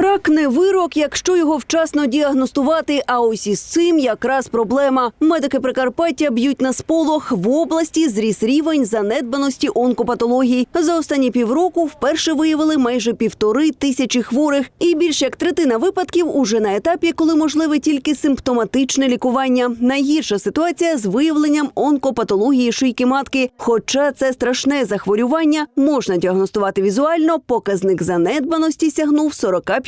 Рак не вирок, якщо його вчасно діагностувати. А ось із цим якраз проблема. Медики Прикарпаття б'ють на сполох. В області зріс рівень занедбаності онкопатологій. За останні півроку вперше виявили майже півтори тисячі хворих, і більш як третина випадків уже на етапі, коли можливе тільки симптоматичне лікування. Найгірша ситуація з виявленням онкопатології шийки матки. Хоча це страшне захворювання, можна діагностувати візуально. Показник занедбаності сягнув 45%,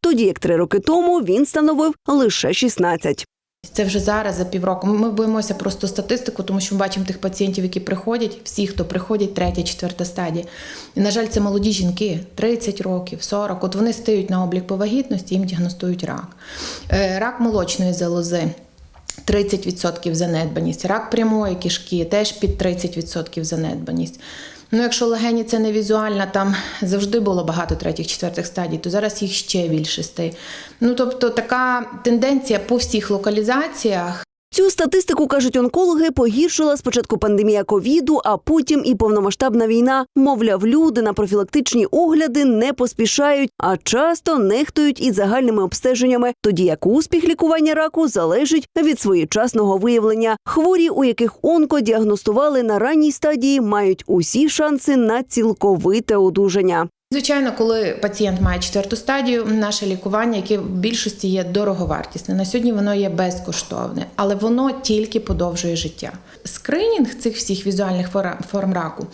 тоді як три роки тому він становив лише 16%. Це вже зараз за півроку. Ми боїмося просто статистику, тому що ми бачимо тих пацієнтів, які приходять, всі, хто приходять, третя, четверта стадія. І, на жаль, це молоді жінки, 30 років, 40. От вони стають на облік по вагітності, їм діагностують рак. Е, Рак молочної залози. 30% занедбаність, рак прямої кишки теж під 30% занедбаність. Ну, якщо легені це не візуальна, там завжди було багато третіх, четвертих стадій, то зараз їх ще більше стає. Ну тобто така тенденція по всіх локалізаціях. Цю статистику кажуть онкологи, погіршила спочатку пандемія ковіду, а потім і повномасштабна війна. Мовляв, люди на профілактичні огляди не поспішають, а часто нехтують і загальними обстеженнями. Тоді як успіх лікування раку залежить від своєчасного виявлення. Хворі, у яких онко діагностували на ранній стадії, мають усі шанси на цілковите одужання. Звичайно, коли пацієнт має четверту стадію, наше лікування, яке в більшості є дороговартісне. На сьогодні воно є безкоштовне, але воно тільки подовжує життя. Скринінг цих всіх візуальних форм раку.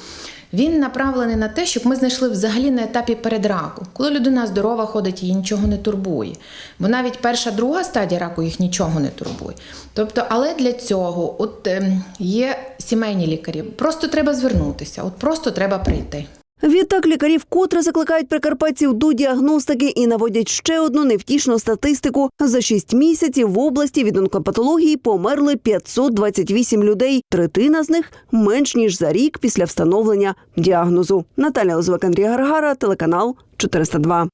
Він направлений на те, щоб ми знайшли взагалі на етапі передраку, коли людина здорова ходить, її нічого не турбує. Бо навіть перша, друга стадія раку їх нічого не турбує. Тобто, але для цього от ем, є сімейні лікарі. Просто треба звернутися, от просто треба прийти. Відтак лікарі вкотре закликають прикарпатців до діагностики і наводять ще одну невтішну статистику. За шість місяців в області від онкопатології померли 528 людей. Третина з них менш ніж за рік після встановлення діагнозу. Наталя Лозвак, Андрій Гаргара, телеканал 402.